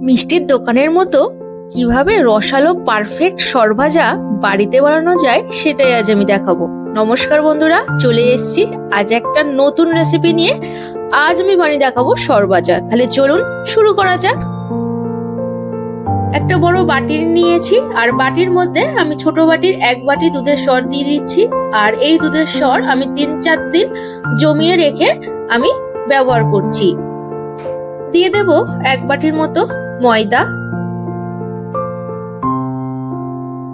মিষ্টির দোকানের মতো কীভাবে রসালো পারফেক্ট সরভাজা বাড়িতে বানানো যায় সেটাই আজ আমি দেখাবো। নমস্কার বন্ধুরা, চলে এসেছি আজ একটা নতুন রেসিপি নিয়ে। আজ আমি বানিয়ে দেখাবো সরভাজা। তাহলে চলুন শুরু করা যাক। একটা বড় বাটি নিয়েছি আর বাটির মধ্যে আমি ছোট বাটির এক বাটি দুধের সর দিয়ে দিচ্ছি। আর এই দুধের সর আমি তিন চার দিন জমিয়ে রেখে আমি ব্যবহার করছি। দিয়ে দেব এক বাটির মতো ময়দা।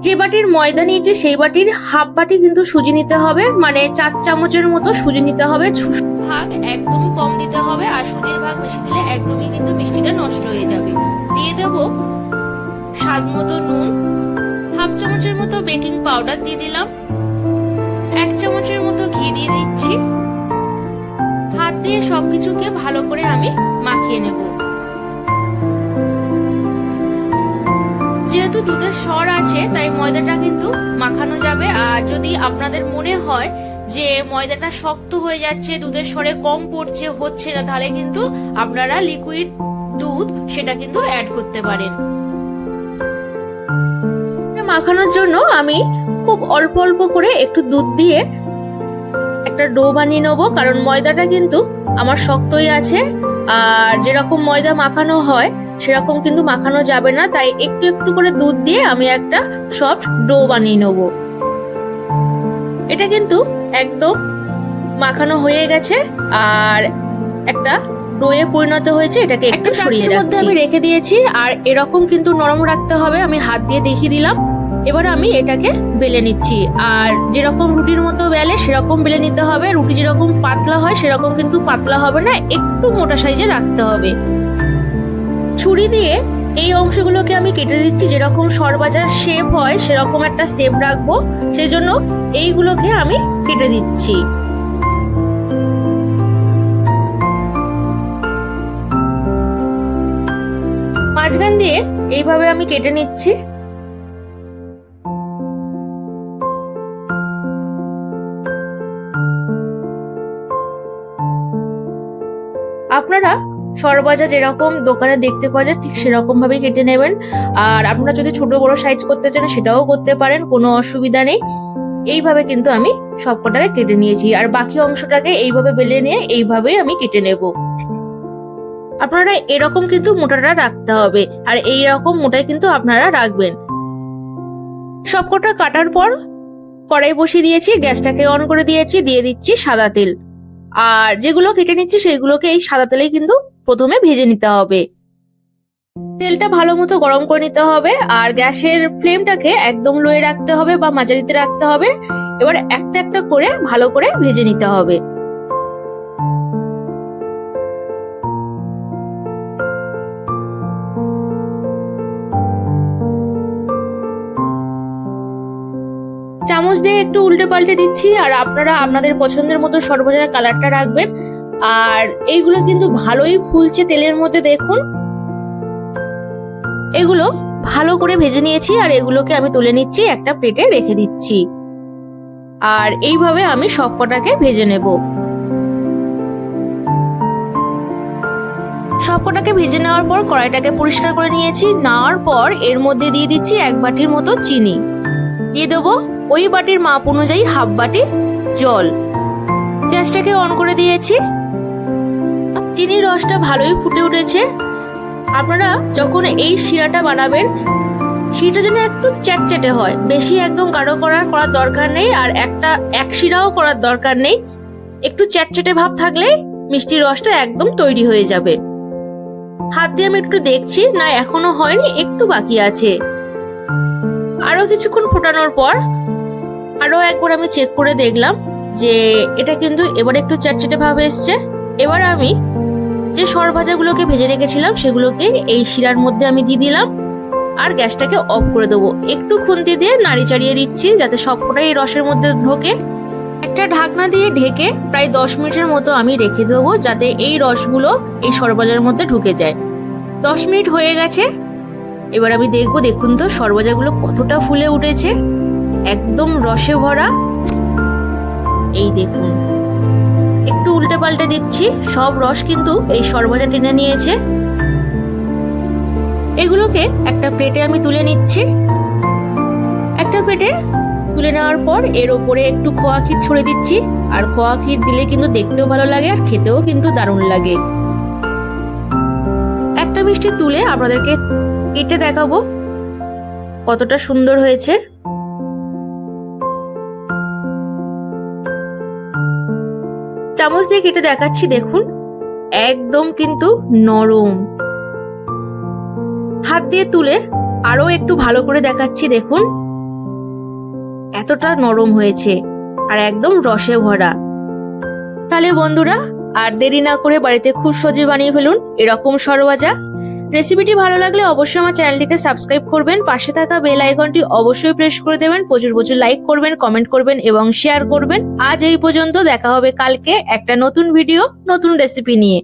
যে বাটির ময়দা নিয়েছি, সেই বাটির হাফ বাটি কিন্তু সুজি নিতে হবে। মানে চার চামচের মতো সুজি নিতে হবে। ভাগ একদমই কম দিতে হবে আর সুজির ভাগ বেশি দিলে একদমই কিন্তু মিষ্টিটা নষ্ট হয়ে যাবে। দিয়ে দেব স্বাদ মতো নুন। হাফ চামচের মতো বেকিং পাউডার দিয়ে দিলাম। এক চামচের মতো ঘি দিয়ে দিচ্ছি। হাত দিয়ে সবকিছুকে ভালো করে আমি মাখিয়ে নেব। যেহেতু দুধের স্বর আছে, তাই ময়দাটা কিন্তু মাখানো যাবে। আর যদি আপনাদের মনে হয় যে ময়দাটা শক্ত হয়ে যাচ্ছে, দুধের স্বরে কম পড়ছে, হচ্ছে না, তাহলে কিন্তু আপনারা লিকুইড দুধ সেটা কিন্তু অ্যাড করতে পারেন। মাখানোর জন্য আমি খুব অল্প অল্প করে একটু দুধ দিয়ে একটা ডো বানিয়ে নেব, কারণ ময়দাটা কিন্তু আমার শক্তই আছে। আর যেরকম ময়দা মাখানো হয় সেরকম কিন্তু মাখানো যাবে না তাই একটু একটু করে দুধ দিয়ে আমি একটা সফট ডো বানিয়ে নেব। এটা কিন্তু একদম মাখানো হয়ে গেছে আর একটা ডোয়ে পরিণত হয়েছে এটাকে একটু সরিয়ে মধ্যে আমি রেখে দিয়েছি আর এরকম কিন্তু নরম রাখতে হবে আমি হাত দিয়ে দেখিয়ে দিলাম। এবার আমি এটাকে বেলে নিচ্ছি আর যেরকম রুটির মতো বেলে সেরকম বেলে নিতে হবে। রুটি যেরকম পাতলা হয় সেরকম কিন্তু পাতলা হবে না একটু মোটা সাইজে রাখতে হবে। ছুরি দিয়ে এই অংশগুলোকে আমি কেটে দিচ্ছি। যেরকম সরবাজার শেপ হয়, সেরকম একটা শেপ রাখব। সেই জন্য এইগুলোকে আমি কেটে দিচ্ছি। মাঝখান দিয়ে এইভাবে আমি কেটে নিচ্ছি। আপনারা সরবাজা যেরকম দোকানে দেখতে পাওয়া যায়, ঠিক সেরকম ভাবে কেটে নেবেন। আর আপনারা যদি ছোট বড় সাইজ করতে চান, সেটাও করতে পারেন, কোনো অসুবিধা নেই। এইভাবে কিন্তু আমি সবকটাকে কেটে নিয়েছি। আর বাকি অংশটাকে এইভাবে বেলে নিয়ে এইভাবেই আমি কেটে নেব। আপনারা এরকম কিন্তু মোটাটা রাখতে হবে। আর এই রকম মোটাই কিন্তু আপনারা রাখবেন। সবকটা কাটার পর কড়াই বসিয়ে দিয়েছি, গ্যাসটাকে অন করে দিয়েছি, দিয়ে দিচ্ছি সাদা তেল। আর যেগুলো কেটে নিচ্ছি, সেগুলোকে এই সাদা তেলেই কিন্তু প্রথমে ভেজে নিতে হবে। তেলটা ভালো মতো গরম করে নিতে হবে আর গ্যাসের ফ্লেমটাকে একদম লোয়ে রাখতে হবে বা মাঝারিতে রাখতে হবে। এবার একটা একটা করে ভালো করে ভেজে নিতে হবে। চামচ দিয়ে একটু উল্টে পাল্টে দিচ্ছি আর আপনারা আপনাদের পছন্দের মতো সর্বজয়া কালারটা রাখবেন। আর এইগুলো কিন্তু ভালোই ফুলছে তেলের মধ্যে, দেখুন। এগুলো ভালো করে ভেজে নিয়েছি আর এগুলোকে আমি তুলে নিচ্ছি, একটা প্লেটে রেখে দিচ্ছি। আর এইভাবে আমি সবকটাকে ভেজে নেব। সবকটাকে ভেজে নেওয়ার পর কড়াইটাকে পরিষ্কার করে নিয়েছি, নেওয়ার পর এর মধ্যে দিয়ে দিচ্ছি এক বাটির মতো চিনি। দিয়ে দেবো ওই বাটির মাপ অনুযায়ী হাফ বাটি জল। গ্যাসটাকে অন করে দিয়েছি। চিনির রসটা ভালোই ফুটে উঠেছে। আপনারা যখন এই শিরাটা বানাবেন, শিরাটা যেন একটু চ্যাটচ্যাটে হয়। বেশি একদম গাঢ় করার করার দরকার নেই আর একটা এক শিরাও করার দরকার নেই। একটু চ্যাটচ্যাটে ভাব থাকলে মিষ্টির রসটা একদম তৈরি হয়ে যাবে। হাত দিয়ে আমি একটু দেখছি, না এখনও হয়নি, একটু বাকি আছে। আরও কিছুক্ষণ ফোটানোর পর আরও একবার আমি চেক করে দেখলাম যে এটা কিন্তু এবার একটু চ্যাটচ্যাটে ভাব এসছে। এবার আমি যে সর ভাজাগুলোকে ভেজে রেখেছিলাম, সেগুলোকে এই শিরার মধ্যে আমি দিয়ে দিলাম। আর গ্যাসটাকে অফ করে দেবো। একটু খুন্তি দিয়ে নাড়ি চাড়িয়ে দিচ্ছি, যাতে সবকটাই রসের মধ্যে ঢোকে। একটা ঢাকনা দিয়ে ঢেকে প্রায় দশ মিনিটের মতো আমি রেখে দেবো, যাতে এই রসগুলো এই সরবাজার মধ্যে ঢুকে যায়। দশ মিনিট হয়ে গেছে। এবার আমি দেখব, দেখুন তো সরবাজাগুলো কতটা ফুলে উঠেছে। একদম রসে ভরা। এই দেখুন। উল্টে পাল্টে দিচ্ছি, সব রস কিন্তু এই সরবাজা টেনে নিয়েছে। এগুলোকে একটা প্লেটে আমি তুলে নিচ্ছি। একটা প্লেটে তুলে নেওয়ার পর এর ওপরে একটু খোয়া ক্ষীর ছড়ে দিচ্ছি, আর খোয়া ক্ষীর দিলে কিন্তু দেখতেও ভালো লাগে আর খেতেও কিন্তু দারুণ লাগে। একটা মিষ্টি তুলে আপনাদেরকে কেটে দেখাবো কতটা সুন্দর হয়েছে। চামচ দিয়ে কেটে দেখাচ্ছি, দেখুন। একদম কিন্তু নরম। হাত দিয়ে তুলে আরও একটু ভালো করে দেখাচ্ছি, দেখুন। এতটা নরম হয়েছে আর একদম রসে ভরা। তাহলে বন্ধুরা, আর দেরি না করে বাড়িতে খুব সজি বানিয়ে ফেলুন এরকম সরভাজা রেসিপিটি ভালো লাগলে অবশ্যই আমার চ্যানেলটিকে সাবস্ক্রাইব করবেন, পাশে থাকা বেল আইকনটি অবশ্যই প্রেস করে দেবেন, প্রচুর প্রচুর লাইক করবেন কমেন্ট করবেন এবং শেয়ার করবেন। আজ এই পর্যন্ত দেখা হবে কালকে একটা নতুন ভিডিও নতুন রেসিপি নিয়ে।